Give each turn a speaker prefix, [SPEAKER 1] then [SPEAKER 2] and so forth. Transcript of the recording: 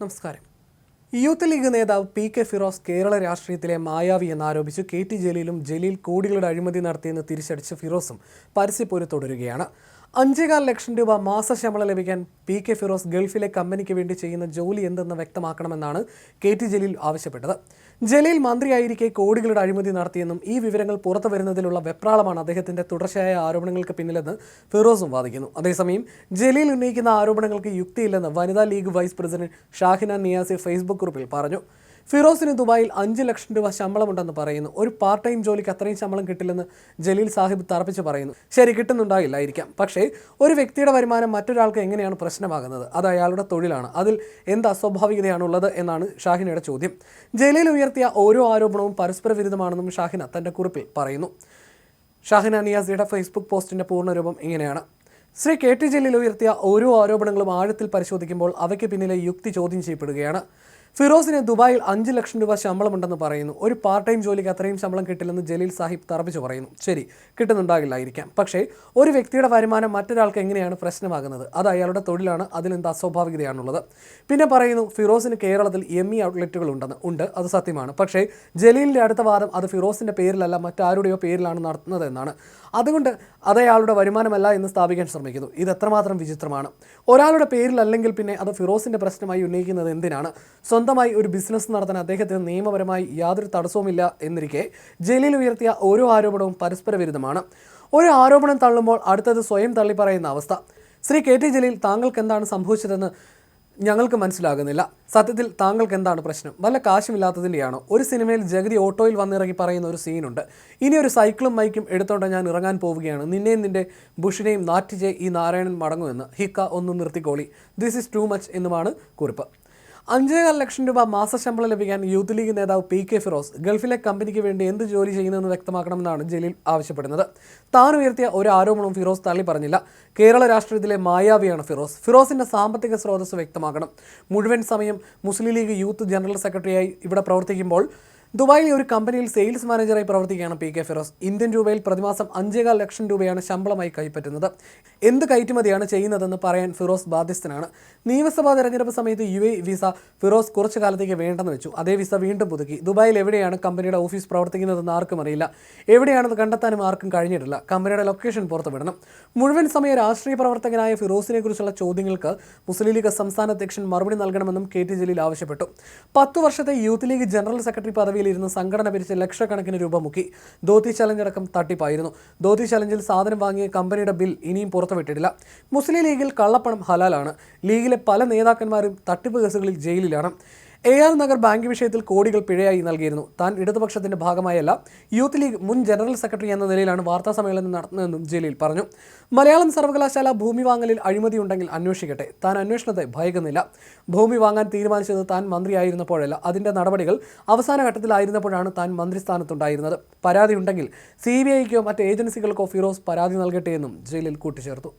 [SPEAKER 1] നമസ്കാരം. Youth league നേതാവ് P K Firoz Kerala രാഷ്ട്രീയത്തിലെ മായാവി എന്നാരോപിച്ച് കെ ടി ജലീലും ജലീൽ കോടികളുടെ അഴിമതി നടത്തിയെന്ന് തിരിച്ചടിച്ച് ഫിറോസും പരസ്യപ്പോര് തുടരുകയാണ്. അഞ്ചേകാൽ ലക്ഷം രൂപ മാസശമ്പളം ലഭിക്കാൻ പി കെ ഫിറോസ് ഗൾഫിലെ കമ്പനിക്ക് വേണ്ടി ചെയ്യുന്ന ജോലി എന്തെന്ന് വ്യക്തമാക്കണമെന്നാണ് കെ ടി ജലീൽ ആവശ്യപ്പെട്ടത്. ജലീൽ മന്ത്രിയായിരിക്കെ കോടികളുടെ അഴിമതി നടത്തിയെന്നും ഈ വിവരങ്ങൾ പുറത്തു വരുന്നതിലുള്ള വെപ്രാളമാണ് അദ്ദേഹത്തിന്റെ തുടർച്ചയായ ആരോപണങ്ങൾക്ക് പിന്നിലെന്ന് ഫിറോസും വാദിക്കുന്നു. അതേസമയം ജലീൽ ഉന്നയിക്കുന്ന ആരോപണങ്ങൾക്ക് യുക്തിയില്ലെന്ന് വനിതാ league vice president Shahina Niyasi Facebook കുറിപ്പിൽ പറഞ്ഞു. ഫിറോസിന് ദുബായിൽ അഞ്ച് ലക്ഷം രൂപ ശമ്പളമുണ്ടെന്ന് പറയുന്നു. ഒരു പാർട്ട് ടൈം ജോലിക്ക് അത്രയും ശമ്പളം കിട്ടില്ലെന്ന് ജലീൽ സാഹിബ് തറപ്പിച്ച് പറയുന്നു. ശരി കിട്ടുന്നുണ്ടാകില്ലായിരിക്കാം പക്ഷേ ഒരു വ്യക്തിയുടെ വരുമാനം മറ്റൊരാൾക്ക് എങ്ങനെയാണ് പ്രശ്നമാകുന്നത്? അത് അയാളുടെ തൊഴിലാണ്. അതിൽ എന്ത് അസ്വാഭാവികതയാണുള്ളത് എന്നാണ് ഷാഹിനയുടെ ചോദ്യം. ജലീൽ ഉയർത്തിയ ഓരോ ആരോപണവും പരസ്പര വിരുദ്ധമാണെന്നും ഷാഹിന തന്റെ കുറിപ്പിൽ പറയുന്നു. ഷാഹിന നിയാസിയുടെ ഫേസ്ബുക്ക് പോസ്റ്റിന്റെ പൂർണരൂപം ഇങ്ങനെയാണ്. ശ്രീ കെ ടി ജലീൽ ഉയർത്തിയ ഓരോ ആരോപണങ്ങളും ആഴത്തിൽ പരിശോധിക്കുമ്പോൾ അവയ്ക്ക് പിന്നിലെ യുക്തി ചോദ്യം ചെയ്യപ്പെടുകയാണ്. ഫിറോസിന് ദുബായിൽ അഞ്ച് ലക്ഷം രൂപ ശമ്പളമുണ്ടെന്ന് പറയുന്നു. ഒരു പാർട്ട് ടൈം ജോലിക്ക് അത്രയും ശമ്പളം കിട്ടില്ലെന്ന് ജലീൽ സാഹിബ് തറപ്പിച്ച് പറയുന്നു. ശരി കിട്ടുന്നുണ്ടാകില്ലായിരിക്കാം. പക്ഷേ ഒരു വ്യക്തിയുടെ വരുമാനം മറ്റൊരാൾക്ക് എങ്ങനെയാണ് പ്രശ്നമാകുന്നത്? അത് അയാളുടെ തൊഴിലാണ് അതിലെന്ത് അസ്വാഭാവികതയാണുള്ളത്? പിന്നെ പറയുന്നു ഫിറോസിന് കേരളത്തിൽ എം ഇ ഔട്ട്ലെറ്റുകൾ ഉണ്ടെന്ന് ഉണ്ട് അത് സത്യമാണ്. പക്ഷേ ജലീലിന്റെ അടുത്ത വാദം അത് ഫിറോസിന്റെ പേരിലല്ല മറ്റാരുടെയോ പേരിലാണ് നടത്തുന്നത് എന്നാണ് അതുകൊണ്ട് അതയാളുടെ വരുമാനമല്ല എന്ന് സ്ഥാപിക്കാൻ ശ്രമിക്കുന്നു. ഇത് എത്രമാത്രം വിചിത്രമാണ്. ഒരാളുടെ പേരിലല്ലെങ്കിൽ പിന്നെ അത് ഫിറോസിന്റെ പ്രശ്നമായി ഉന്നയിക്കുന്നത് എന്തിനാണ്? സ്വന്തമായി ഒരു ബിസിനസ് നടത്താൻ അദ്ദേഹത്തിന് നിയമപരമായി യാതൊരു തടസ്സവുമില്ല എന്നിരിക്കെ ജലീൽ ഉയർത്തിയ ഓരോ ആരോപണവും പരസ്പര വിരുദ്ധമാണ് ഒരു ആരോപണം തള്ളുമ്പോൾ അടുത്തത് സ്വയം തള്ളിപ്പറയുന്ന അവസ്ഥ. ശ്രീ കെ ടി ജലീൽ താങ്കൾക്ക് എന്താണ് സംഭവിച്ചതെന്ന് ഞങ്ങൾക്ക് മനസ്സിലാകുന്നില്ല. സത്യത്തിൽ താങ്കൾക്ക് എന്താണ് പ്രശ്നം? വല്ല കാശുമില്ലാത്തതിന്റെയാണോ ഒരു സിനിമയിൽ ജഗതി ഓട്ടോയിൽ വന്നിറങ്ങി പറയുന്ന ഒരു സീനുണ്ട്. ഇനി ഒരു സൈക്കിളും മൈക്കും എടുത്തോണ്ട് ഞാൻ ഇറങ്ങാൻ പോവുകയാണ്. നിന്നെയും നിന്റെ ബുഷിനെയും നാറ്റിജെ ഈ നാരായണൻ മടങ്ങുമെന്ന്. ഹിക്ക ഒന്ന് നിർത്തിക്കോളി. ദിസ് ഇസ് ടു മച്ച് എന്നുമാണ് കുറിപ്പ്. അഞ്ചേകാൽ ലക്ഷം രൂപ മാസ ശമ്പളം ലഭിക്കാൻ യൂത്ത് ലീഗ് നേതാവ് പി കെ ഫിറോസ് ഗൾഫിലെ കമ്പനിക്ക് വേണ്ടി എന്ത് ജോലി ചെയ്യുന്നതെന്ന് വ്യക്തമാക്കണമെന്നാണ് ജലീൽ ആവശ്യപ്പെടുന്നത്. താൻ ഉയർത്തിയ ഒരു ആരോപണവും ഫിറോസ് തള്ളി പറഞ്ഞില്ല. കേരള രാഷ്ട്രീയത്തിലെ മായാവിയാണ് ഫിറോസ്. ഫിറോസിന്റെ സാമ്പത്തിക സ്രോതസ് വ്യക്തമാക്കണം. മുഴുവൻ സമയം മുസ്ലിം ലീഗ് യൂത്ത് ജനറൽ സെക്രട്ടറിയായി ഇവിടെ പ്രവർത്തിക്കുമ്പോൾ ദുബായിലെ ഒരു കമ്പനിയിൽ സെയിൽസ് മാനേജറായി പ്രവർത്തിക്കുകയാണ് പി കെ ഫിറോസ്. ഇന്ത്യൻ രൂപയിൽ പ്രതിമാസം അഞ്ചേകാൽ ലക്ഷം രൂപയാണ് ശമ്പളമായി കൈപ്പറ്റുന്നത്. എന്ത് കയറ്റുമതിയാണ് ചെയ്യുന്നതെന്ന് പറയാൻ ഫിറോസ് ബാധ്യസ്ഥനാണ്. നിയമസഭാ തെരഞ്ഞെടുപ്പ് സമയത്ത് യു എ വിസ ഫിറോസ് കുറച്ചു കാലത്തേക്ക് വേണ്ടെന്ന് വെച്ചു. അതേ വിസ വീണ്ടും പുതുക്കി. ദുബായിൽ എവിടെയാണ് കമ്പനിയുടെ ഓഫീസ് പ്രവർത്തിക്കുന്നതെന്ന് ആർക്കും അറിയില്ല. എവിടെയാണെന്ന് കണ്ടെത്താനും ആർക്കും കഴിഞ്ഞിട്ടില്ല. കമ്പനിയുടെ ലൊക്കേഷൻ പുറത്തുവിടണം. മുഴുവൻ സമയ രാഷ്ട്രീയ പ്രവർത്തകനായ ഫിറോസിനെ കുറിച്ചുള്ള ചോദ്യങ്ങൾക്ക് മുസ്ലിം ലീഗ് സംസ്ഥാന അധ്യക്ഷൻ മറുപടി നൽകണമെന്നും കെ ടി ജലീൽ ആവശ്യപ്പെട്ടു. പത്തു വർഷത്തെ യൂത്ത് ലീഗ് ജനറൽ സെക്രട്ടറി പദവിയിലിരുന്ന് സംഘടന പിരിച്ച് ലക്ഷക്കണക്കിന് രൂപ മുക്കി. ധോതി ചലഞ്ച് അടക്കം തട്ടിപ്പായിരുന്നു. ധോതി ചലഞ്ചിൽ സാധനം വാങ്ങിയ കമ്പനിയുടെ ബിൽ ഇനിയും പുറത്തുവിട്ടിട്ടില്ല. മുസ്ലിം ലീഗിൽ കള്ളപ്പണം ഹലാലാണ്. ലീഗിലെ പല നേതാക്കന്മാരും തട്ടിപ്പ് കേസുകളിൽ ജയിലിലാണ്. എ ആർ നഗർ ബാങ്ക് വിഷയത്തിൽ കോടികൾ പിഴയായി നൽകിയിരുന്നു. താൻ ഇടതുപക്ഷത്തിന്റെ ഭാഗമായല്ല യൂത്ത് ലീഗ് മുൻ ജനറൽ സെക്രട്ടറി എന്ന നിലയിലാണ് വാർത്താ സമ്മേളനം നടത്തുന്നതെന്നും ജലീൽ പറഞ്ഞു. മലയാളം സർവകലാശാല ഭൂമി വാങ്ങലിൽ അഴിമതി ഉണ്ടെങ്കിൽ അന്വേഷിക്കട്ടെ. താൻ അന്വേഷണത്തെ ഭയക്കുന്നില്ല. ഭൂമി വാങ്ങാൻ തീരുമാനിച്ചത് താൻ മന്ത്രിയായിരുന്നപ്പോഴല്ല. അതിന്റെ നടപടികൾ അവസാന ഘട്ടത്തിലായിരുന്നപ്പോഴാണ് താൻ മന്ത്രിസ്ഥാനത്തുണ്ടായിരുന്നത്. പരാതി ഉണ്ടെങ്കിൽ സി ബി ഐക്കോ മറ്റ് ഏജൻസികൾക്കോ ഫിറോസ് പരാതി നൽകട്ടെ എന്നും ജലീൽ കൂട്ടിച്ചേർത്തു.